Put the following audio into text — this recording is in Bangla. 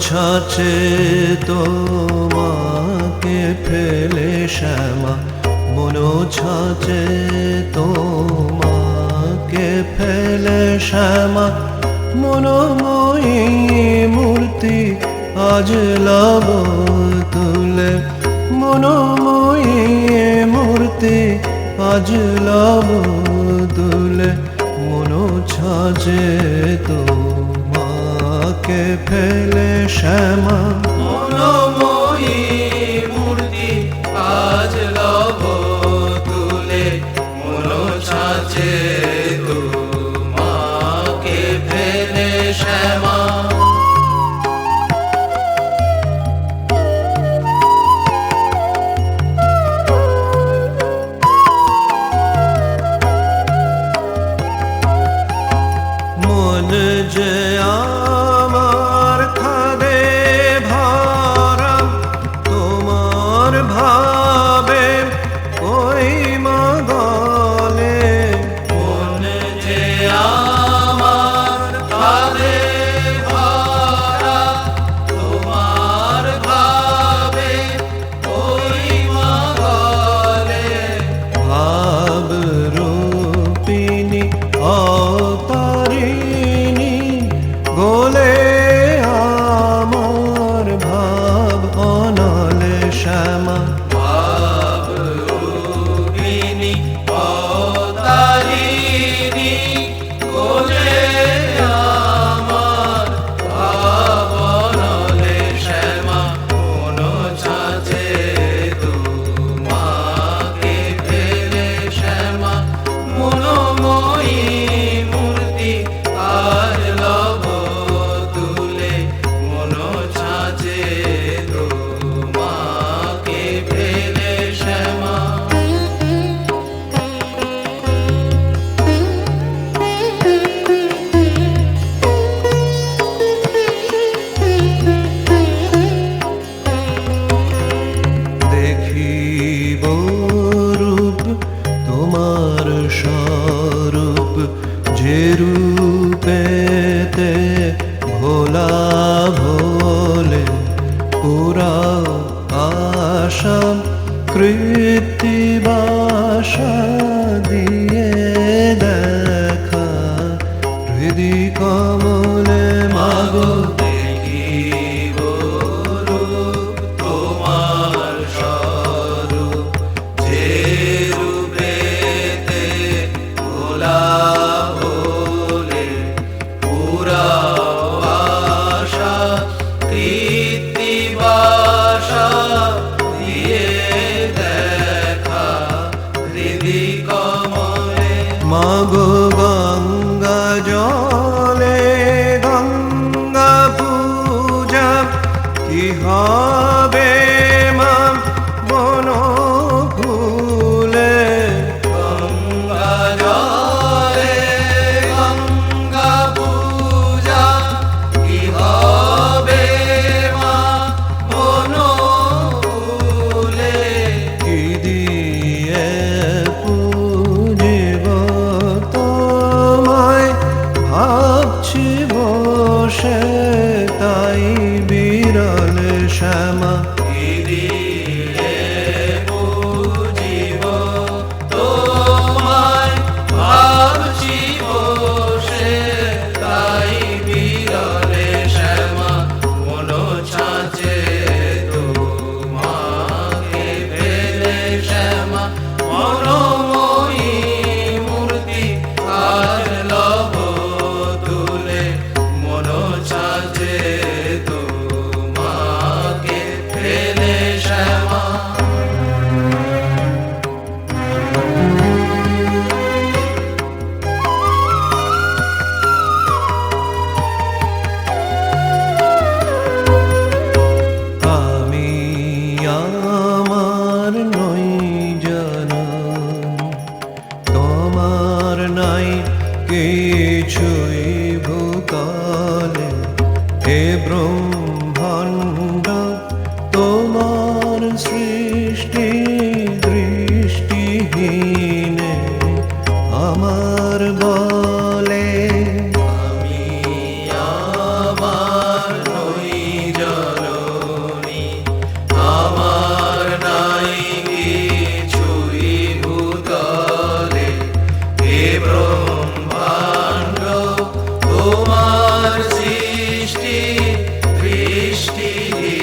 ছাচে তোমাকে ফেলে শ্যামা। মনো ছাচে তোমাকে ফেলে শ্যামা। মনোময়ী মূর্তি আজ লাভ তুলে। মনোময়ী মূর্তি আজ লাভ তুলে। মনো ছাজে তোমাকে ফেলে শ্যামা? মনোময়ী রূপেতে ভোলা ভোলে পুরা আশা কৃত্তিবাসা দিয়ে দেখা। হৃদি কমলে হবে মা বন ফুলে গঙ্গা জলে গঙ্গা পূজা কি হবে মা মনো ফুলে কি দিয়ে পুজিব তোমায় ভাবছি বসে। क्षमा দৃষ্টি, দৃষ্টিহীন আমার বলে। আমি আমার নই জননী, আমার নাই কিছুই ভূতলে। হে ব্রহ্মাণ্ড, তোমার সৃষ্টি দৃষ্টিহীন।